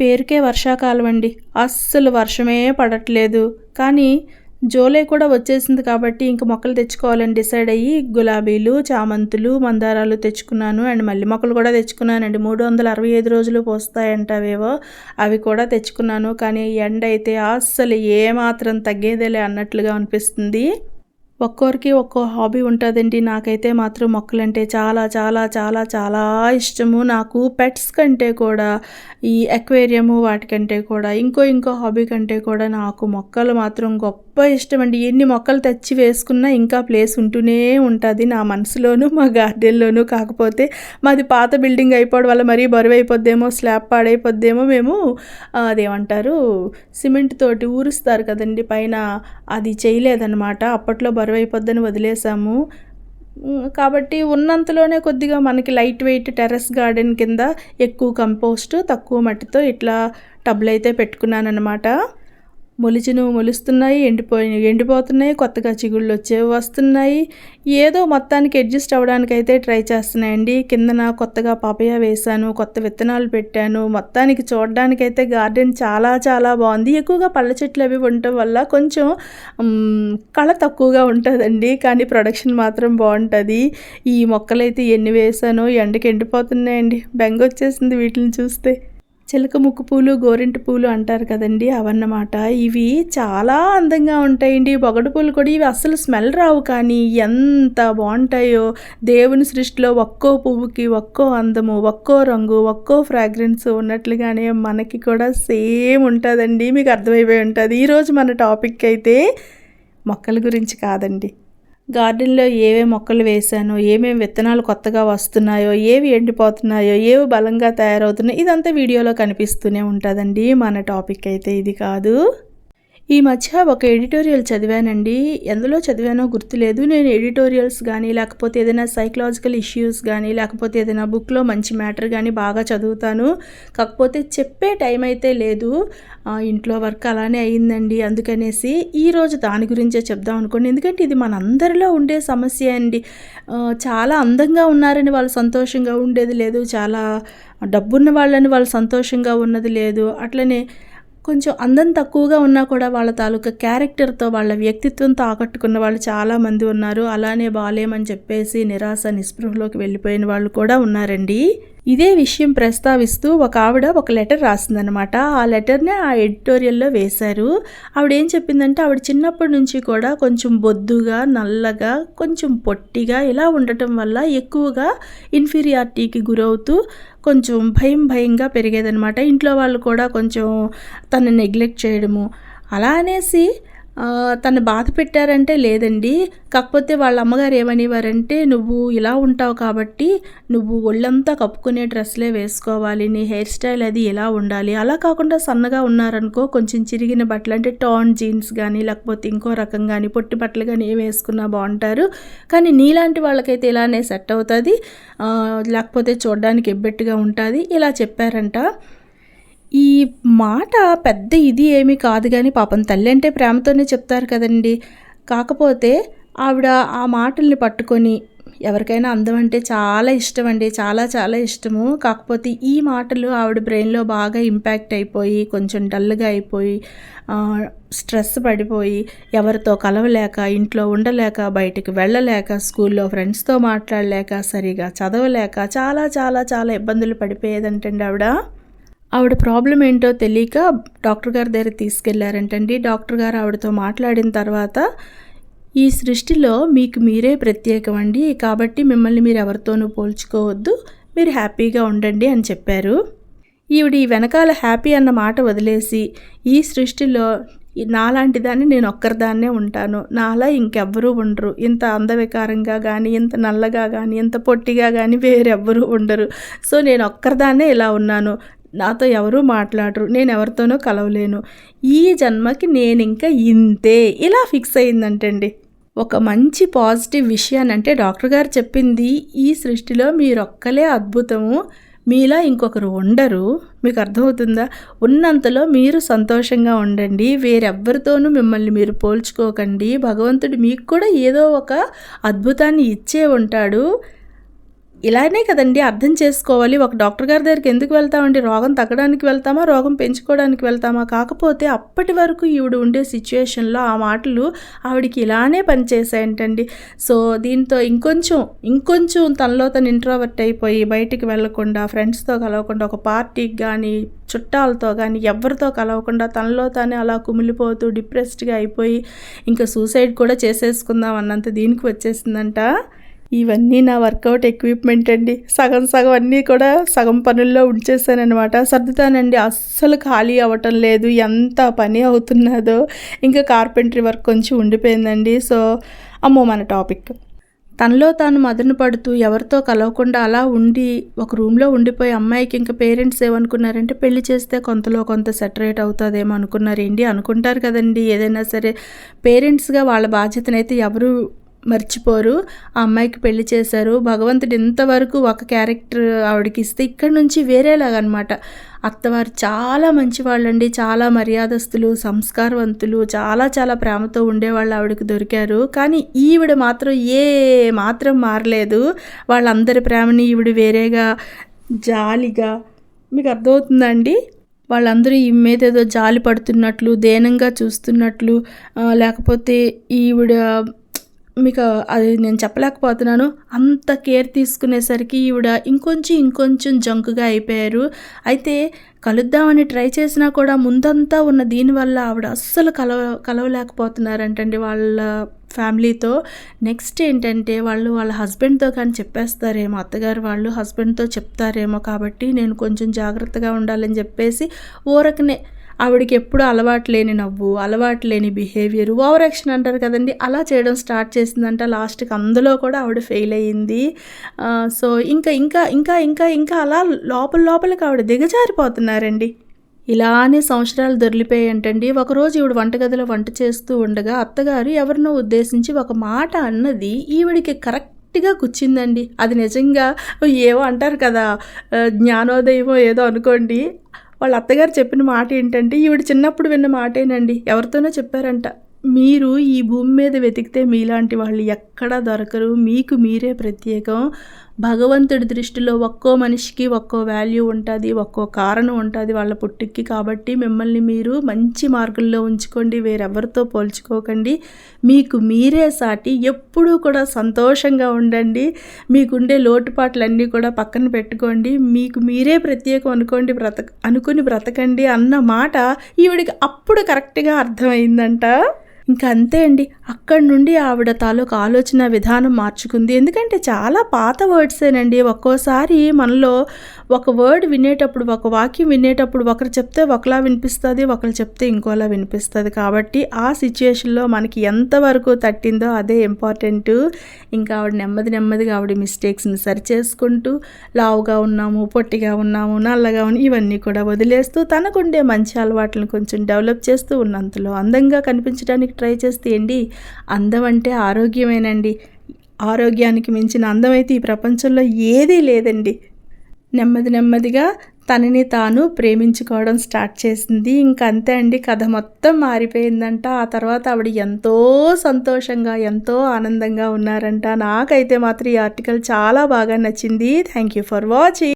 పేరుకే వర్షాకాలం అండి అస్సలు వర్షమే పడట్లేదు. కానీ జూలై కూడా వచ్చేసింది కాబట్టి ఇంక మొక్కలు తెచ్చుకోవాలని డిసైడ్ అయ్యి గులాబీలు చామంతులు మందారాలు తెచ్చుకున్నాను. అండ్ మల్లె మొక్కలు కూడా తెచ్చుకున్నానండి. మూడు వందల అరవై ఐదు రోజులు పోస్తాయంటవేవో అవి కూడా తెచ్చుకున్నాను. కానీ ఎండ అయితే అస్సలు ఏమాత్రం తగ్గేదేలే అన్నట్లుగా అనిపిస్తుంది. ఒక్కొరికి ఒక్కో హాబీ ఉంటుందండి. నాకైతే మాత్రం మొక్కలంటే చాలా చాలా చాలా చాలా ఇష్టము. నాకు పెట్స్ కంటే కూడా ఈ అక్వేరియము వాటికంటే కూడా ఇంకో ఇంకో హాబీ కంటే కూడా నాకు మొక్కలు మాత్రం గొప్ప ఇష్టం అండి ఎన్ని మొక్కలు తెచ్చి వేసుకున్నా ఇంకా ప్లేస్ ఉంటూనే ఉంటుంది నా మనసులోను మా గార్డెన్లోను. కాకపోతే మాది పాత బిల్డింగ్ అయిపోవడం వల్ల మరీ బరువు అయిపోద్దేమో స్లాబ్ పాడైపోద్దేమో. మేము అదేమంటారు సిమెంట్ తోటి ఊరుస్తారు కదండి. పైన అది చేయలేదన్నమాట. అప్పట్లో బరువు అయిపోద్దని వదిలేసాము. కాబట్టి ఉన్నంతలోనే కొద్దిగా మనకి లైట్ వెయిట్ టెర్రస్ గార్డెన్ కింద ఎక్కువ కంపోస్ట్ తక్కువ మట్టితో ఇట్లా టబ్లు అయితే పెట్టుకున్నాను అనమాట మొలిచినవి మొలుస్తున్నాయి ఎండిపోయి ఎండిపోతున్నాయి కొత్తగా చిగుళ్ళు వచ్చేవి వస్తున్నాయి. ఏదో మొత్తానికి అడ్జస్ట్ అవ్వడానికి అయితే ట్రై చేస్తున్నాయండి. కిందన కొత్తగా పాపయ వేశాను కొత్త విత్తనాలు పెట్టాను. మొత్తానికి చూడడానికైతే గార్డెన్ చాలా చాలా బాగుంది. ఎక్కువగా పళ్ళ చెట్లు అవి ఉండటం వల్ల కొంచెం కళ తక్కువగా ఉంటుందండి. కానీ ప్రొడక్షన్ మాత్రం బాగుంటుంది. ఈ మొక్కలైతే ఎన్ని వేసానో ఎండకి ఎండిపోతున్నాయండి. బెంగ వచ్చేసింది వీటిని చూస్తే. చిలక ముక్కు పూలు గోరింటి పూలు అంటారు కదండి అవన్నమాట. ఇవి చాలా అందంగా ఉంటాయండి. బొగడు పూలు కూడా ఇవి అస్సలు స్మెల్ రావు కానీ ఎంత బాగుంటాయో. దేవుని సృష్టిలో ఒక్కో పువ్వుకి ఒక్కో అందము ఒక్కో రంగు ఒక్కో ఫ్రాగ్రెన్స్ ఉన్నట్లుగానే మనకి కూడా సేమ్ ఉంటుందండి. మీకు అర్థమైపోయి ఉంటుంది. ఈరోజు మన టాపిక్ అయితే మొక్కల గురించి కాదండి. గార్డెన్లో ఏవే మొక్కలు వేశానో ఏమేమి విత్తనాలు కొత్తగా వస్తున్నాయో ఏవి ఎండిపోతున్నాయో ఏవి బలంగా తయారవుతున్నాయో ఇదంతా వీడియోలో కనిపిస్తూనే ఉంటుందండి. మన టాపిక్ అయితే ఇది కాదు. ఈ మధ్య ఒక ఎడిటోరియల్ చదివానండి. ఎందులో చదివానో గుర్తులేదు. నేను ఎడిటోరియల్స్ కానీ లేకపోతే ఏదైనా సైకలాజికల్ ఇష్యూస్ కానీ లేకపోతే ఏదైనా బుక్లో మంచి మ్యాటర్ కానీ బాగా చదువుతాను. కాకపోతే చెప్పే టైం అయితే లేదు. ఇంట్లో వర్క్ అలానే అయిందండి అందుకనేసి ఈరోజు దాని గురించే చెప్దాం అనుకోండి. ఎందుకంటే ఇది మనందరిలో ఉండే సమస్య అండి. చాలా అందంగా ఉన్నారని వాళ్ళు సంతోషంగా ఉండేది లేదు. చాలా డబ్బున్న వాళ్ళని వాళ్ళు సంతోషంగా ఉన్నది లేదు. అట్లనే కొంచెం అందం తక్కువగా ఉన్నా కూడా వాళ్ళ తాలూకా క్యారెక్టర్తో వాళ్ళ వ్యక్తిత్వంతో ఆకట్టుకున్న వాళ్ళు చాలామంది ఉన్నారు. అలానే బాలేమని చెప్పేసి నిరాశ నిస్పృహలోకి వెళ్ళిపోయిన వాళ్ళు కూడా ఉన్నారండి. ఇదే విషయం ప్రస్తావిస్తూ ఒక ఆవిడ ఒక లెటర్ రాసిందనమాట ఆ లెటర్ని ఆ ఎడిటోరియల్లో వేశారు. ఆవిడ ఏం చెప్పిందంటే ఆవిడ చిన్నప్పటి నుంచి కూడా కొంచెం బొద్దుగా నల్లగా కొంచెం పొట్టిగా ఇలా ఉండటం వల్ల ఎక్కువగా ఇన్ఫీరియారిటీకి గురవుతూ కొంచెం భయం భయంగా పెరిగేదనమాట ఇంట్లో వాళ్ళు కూడా కొంచెం తను నెగ్లెక్ట్ చేయడము. అలా అనేసి తను బాధ పెట్టారంటే లేదండి. కాకపోతే వాళ్ళ అమ్మగారు ఏమనేవారంటే నువ్వు ఇలా ఉంటావు కాబట్టి నువ్వు ఒళ్ళంతా కప్పుకునే డ్రెస్లే వేసుకోవాలి నీ హెయిర్ స్టైల్ అది ఎలా ఉండాలి. అలా కాకుండా సన్నగా ఉన్నారనుకో కొంచెం చిరిగిన బట్టలు అంటే టాన్ జీన్స్ కానీ లేకపోతే ఇంకో రకం కానీ పొట్టి బట్టలు కానీ ఏం వేసుకున్నా బాగుంటారు. కానీ నీలాంటి వాళ్ళకైతే ఇలానే సెట్ అవుతుంది. లేకపోతే చూడడానికి ఎబ్బెట్టుగా ఉంటుంది. ఇలా చెప్పారంట. ఈ మాట పెద్ద ఇది ఏమీ కాదు కానీ పాపం తల్లి అంటే ప్రేమతోనే చెప్తారు కదండి. కాకపోతే ఆవిడ ఆ మాటల్ని పట్టుకొని ఎవరికైనా అందం అంటే చాలా ఇష్టం అండి చాలా చాలా ఇష్టము. కాకపోతే ఈ మాటలు ఆవిడ బ్రెయిన్లో బాగా ఇంపాక్ట్ అయిపోయి కొంచెం డల్గా అయిపోయి స్ట్రెస్ పడిపోయి ఎవరితో కలవలేక ఇంట్లో ఉండలేక బయటికి వెళ్ళలేక స్కూల్లో ఫ్రెండ్స్తో మాట్లాడలేక సరిగా చదవలేక చాలా చాలా చాలా ఇబ్బందులు పడిపోయేదంటండి ఆవిడ. ఆవిడ ప్రాబ్లం ఏంటో తెలియక డాక్టర్ గారి దగ్గర తీసుకెళ్ళారంటండి. డాక్టర్ గారు ఆవిడతో మాట్లాడిన తర్వాత ఈ సృష్టిలో మీకు మీరే ప్రత్యేకం అండి. కాబట్టి మిమ్మల్ని మీరు ఎవరితోనూ పోల్చుకోవద్దు. మీరు హ్యాపీగా ఉండండి అని చెప్పారు. ఈవిడ ఈ వెనకాల హ్యాపీ అన్న మాట వదిలేసి ఈ సృష్టిలో నాలాంటి దాన్ని నేను ఒక్కరిదాన్నే ఉంటాను. నాలా ఇంకెవ్వరూ ఉండరు. ఇంత అందవికారంగా కానీ ఇంత నల్లగా కానీ ఇంత పొట్టిగా కానీ వేరెవ్వరూ ఉండరు. సో నేను ఒక్కరిదాన్నే ఇలా ఉన్నాను. నాతో ఎవరూ మాట్లాడరు నేను ఎవరితోనో కలవలేను. ఈ జన్మకి నేను ఇంకా ఇంతే. ఇలా ఫిక్స్ అయిందంటండి. ఒక మంచి పాజిటివ్ విషయాన్ని అంటే డాక్టర్ గారు చెప్పింది ఈ సృష్టిలో మీరొక్కలే అద్భుతము మీలా ఇంకొకరు ఉండరు. మీకు అర్థమవుతుందా ఉన్నంతలో మీరు సంతోషంగా ఉండండి. వేరెవ్వరితోనూ మిమ్మల్ని మీరు పోల్చుకోకండి. భగవంతుడు మీకు కూడా ఏదో ఒక అద్భుతాన్ని ఇచ్చే ఉంటాడు. ఇలానే కదండి అర్థం చేసుకోవాలి. ఒక డాక్టర్ గారి దగ్గరికి ఎందుకు వెళ్తామండి? రోగం తగ్గడానికి వెళ్తామా? రోగం పెంచుకోవడానికి వెళ్తామా? కాకపోతే అప్పటి వరకు ఈవిడ ఉండే సిచ్యువేషన్లో ఆ మాటలు ఆవిడకి ఇలానే పనిచేసాయంటండి సో దీంతో ఇంకొంచెం ఇంకొంచెం తనలో తను ఇంట్రోవర్ట్ అయిపోయి బయటికి వెళ్ళకుండా ఫ్రెండ్స్తో కలవకుండా ఒక పార్టీకి కానీ చుట్టాలతో కానీ ఎవరితో కలవకుండా తనలో తానే అలా కుమిలిపోతూ డిప్రెస్డ్గా అయిపోయి ఇంకా సూసైడ్ కూడా చేసేసుకుందాం అన్నంత దీనికి వచ్చేసిందంట. ఇవన్నీ నా వర్కౌట్ ఎక్విప్మెంట్ అండి. సగం సగం అన్నీ కూడా సగం పనుల్లో ఉంచేసానమాట సర్దుతానండి. అస్సలు ఖాళీ అవ్వటం లేదు. ఎంత పని అవుతున్నదో. ఇంకా కార్పెంటరీ వర్క్ కొంచెం ఉండిపోయిందండి. సో అమ్మో మన టాపిక్. తనలో తాను మదన పడుతూ ఎవరితో కలవకుండా అలా ఉండి ఒక రూమ్లో ఉండిపోయి అమ్మాయికి ఇంకా పేరెంట్స్ ఏమనుకున్నారంటే పెళ్ళి చేస్తే కొంతలో కొంత సెటరేట్ అవుతుందేమో అనుకున్నారేంటి? అనుకుంటారు కదండి. ఏదైనా సరే పేరెంట్స్గా వాళ్ళ బాధ్యతనైతే ఎవరు మర్చిపోరు. ఆ అమ్మాయికి పెళ్ళి చేశారు. భగవంతుడు ఇంతవరకు ఒక క్యారెక్టర్ ఆవిడకి ఇస్తే ఇక్కడ నుంచి వేరేలాగనమాట. అత్తవారు చాలా మంచివాళ్ళండి. చాలా మర్యాదస్తులు సంస్కారవంతులు చాలా చాలా ప్రేమతో ఉండేవాళ్ళు ఆవిడకి దొరికారు. కానీ ఈవిడ మాత్రం ఏ మాత్రం మారలేదు. వాళ్ళందరి ప్రేమని ఈవిడ వేరేగా జాలిగా మీకు అర్థమవుతుందండి? వాళ్ళందరూ ఈ మీద ఏదో జాలి పడుతున్నట్లు దేనంగా చూస్తున్నట్లు లేకపోతే ఈవిడ మీకు అది నేను చెప్పలేకపోతున్నాను. అంత కేర్ తీసుకునేసరికి ఈవిడ ఇంకొంచెం ఇంకొంచెం జంకుగా అయిపోయారు. అయితే కలుద్దామని ట్రై చేసినా కూడా ముందంతా ఉన్న దీనివల్ల ఆవిడ అస్సలు కలవ కలవలేకపోతున్నారంటండి వాళ్ళ ఫ్యామిలీతో. నెక్స్ట్ ఏంటంటే వాళ్ళు వాళ్ళ హస్బెండ్తో కానీ చెప్పేస్తారేమో అత్తగారు వాళ్ళు హస్బెండ్తో చెప్తారేమో కాబట్టి నేను కొంచెం జాగ్రత్తగా ఉండాలని చెప్పేసి ఊరకనే ఆవిడకి ఎప్పుడు అలవాటు లేని నవ్వు అలవాటు లేని బిహేవియర్ ఓవర్ యాక్షన్ అంటారు కదండి. అలా చేయడం స్టార్ట్ చేసిందంట. లాస్ట్కి అందులో కూడా ఆవిడ ఫెయిల్ అయ్యింది. సో ఇంకా ఇంకా ఇంకా ఇంకా ఇంకా అలా లోపల లోపలికి ఆవిడ దిగజారిపోతున్నారండి. ఇలానే సంవత్సరాలు దొరికిపోయాయంటండి. ఒకరోజు ఈవిడ వంటగదిలో వంట చేస్తూ ఉండగా అత్తగారు ఎవరినో ఉద్దేశించి ఒక మాట అన్నది ఈవిడికి కరెక్ట్గా కూర్చిందండి అది నిజంగా ఏవో అంటారు కదా జ్ఞానోదయమో ఏదో అనుకోండి. వాళ్ళ అత్తగారు చెప్పిన మాట ఏంటంటే ఈవిడ చిన్నప్పుడు విన్న మాటేనండి. ఎవరితోనో చెప్పారంట. మీరు ఈ భూమి మీద వెతికితే మీలాంటి వాళ్ళు ఎక్కడా దొరకరు. మీకు మీరే ప్రత్యేకం. భగవంతుడి దృష్టిలో ఒక్కో మనిషికి ఒక్కో వాల్యూ ఉంటుంది ఒక్కో కారణం ఉంటుంది వాళ్ళ పుట్టుకి కాబట్టి మిమ్మల్ని మీరు మంచి మార్గంలో ఉంచుకోండి వేరెవరితో పోల్చుకోకండి. మీకు మీరే సాటి ఎప్పుడూ కూడా సంతోషంగా ఉండండి. మీకుండే లోటుపాట్లన్నీ కూడా పక్కన పెట్టుకోండి. మీకు మీరే ప్రత్యేకం అనుకోండి బ్రతక అనుకుని బ్రతకండి అన్న మాట ఈవిడికి అప్పుడు కరెక్ట్గా అర్థమైందంట. ఇంకా అంతే అండి. అక్కడి నుండి ఆవిడ తాలూకు ఆలోచన విధానం మార్చుకుంది. ఎందుకంటే చాలా పాత వర్డ్సేనండి ఒక్కోసారి మనలో ఒక వర్డ్ వినేటప్పుడు ఒక వాక్యం వినేటప్పుడు ఒకరు చెప్తే ఒకలా వినిపిస్తుంది ఒకరు చెప్తే ఇంకోలా వినిపిస్తుంది. కాబట్టి ఆ సిచ్యుయేషన్లో మనకి ఎంతవరకు తట్టిందో అదే ఇంపార్టెంట్ ఇంకా ఆవిడ నెమ్మది నెమ్మదిగా ఆవిడ మిస్టేక్స్ని సరి చేసుకుంటూ లావుగా ఉన్నాము పొట్టిగా ఉన్నాము నల్లగా ఉన్నాము ఇవన్నీ కూడా వదిలేస్తూ తనకుండే మంచి అలవాట్లను కొంచెం డెవలప్ చేస్తూ ఉన్నంతలో అందంగా కనిపించడానికి ట్రై చేస్తే ఏంటి? అందం అంటే ఆరోగ్యమేనండి. ఆరోగ్యానికి మించిన అందమైతే ఈ ప్రపంచంలో ఏదీ లేదండి. నెమ్మది నెమ్మదిగా తనని తాను ప్రేమించుకోవడం స్టార్ట్ చేసింది. ఇంక అంతే అండి. కథ మొత్తం మారిపోయిందంట. ఆ తర్వాత ఆవిడ ఎంతో సంతోషంగా ఎంతో ఆనందంగా ఉన్నారంట. నాకైతే మాత్రం ఈ ఆర్టికల్ చాలా బాగా నచ్చింది. Thank you for watching.